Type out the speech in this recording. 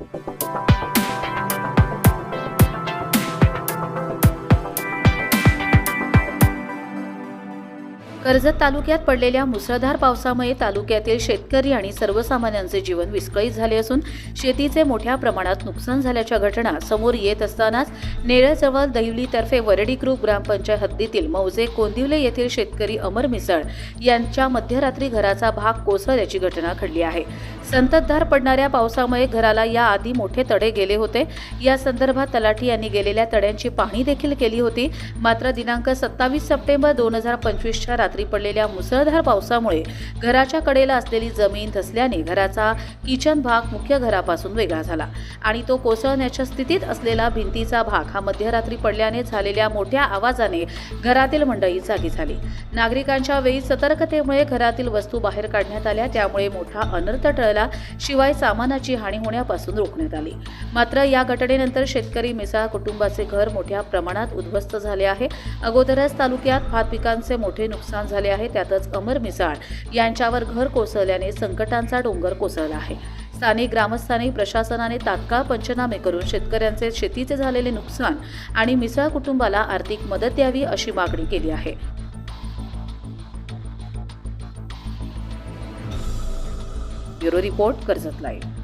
Thank you. Karjat तालुक्यात पडलेल्या मुसळधार पावसामुळे तालुक्यातील शेतकरी आणि सर्वसामान्यांचे जीवन विस्कळीत झाले असून शेतीचे मोठ्या प्रमाणात नुकसान झाल्याच्या घटना समोर येत असतानाच नेरळजवळ दहिवलीतर्फे वरडी ग्रुप ग्रामपंचायत हद्दीतील मौजे कोंदिवले येथील शेतकरी अमर मिसळ यांच्या मध्यरात्री घराचा भाग कोसळल्याची घटना घडली आहे. संततधार पडणाऱ्या पावसामुळे घराला याआधी मोठे तडे गेले होते. या संदर्भात तलाठी यांनी गेलेल्या तड्यांची पाहणी देखील केली होती. मात्र दिनांक सत्तावीस सप्टेंबर दोन हजार पंचवीसच्या रात्री पडलेल्या मुसळधार पावसामुळे घराच्या कडेला असलेली जमीन धसल्याने घराचा किचन भाग मुख्य घरापासून वेगळा झाला आणि तो कोसळण्याच्या स्थितीत असलेला भिंतीचा भाग हा मध्यरात्री पडल्याने झालेल्या मोठ्या आवाजाने घरातील मंडळी जागी झाली. नागरिकांच्या वेळी सतर्कतेमुळे घरातील वस्तू बाहेर काढण्यात आल्या त्यामुळे मोठा अनर्थ टळला शिवाय सामानाची हानी होण्यापासून रोखण्यात आली. मात्र या घटनेनंतर शेतकरी मिसाळ कुटुंबाचे घर मोठ्या प्रमाणात उद्ध्वस्त झाले आहे. अगोदरच तालुक्यात भात पिकांचे मोठे नुकसान नुकसान झाले आहे त्यातच अमर मिसाळ यांच्यावर घर कोसळल्याने संकटांचा डोंगर कोसळला आहे. स्थानिक ग्रामस्थांनी प्रशासनाने तात्काळ पंचनामे करून शेतकऱ्यांचे शेतीचे झालेले नुकसान आणि मिसाळ कुटुंबाला आर्थिक मदत द्यावी अशी मागणी केली आहे. Bureau report Karjat live.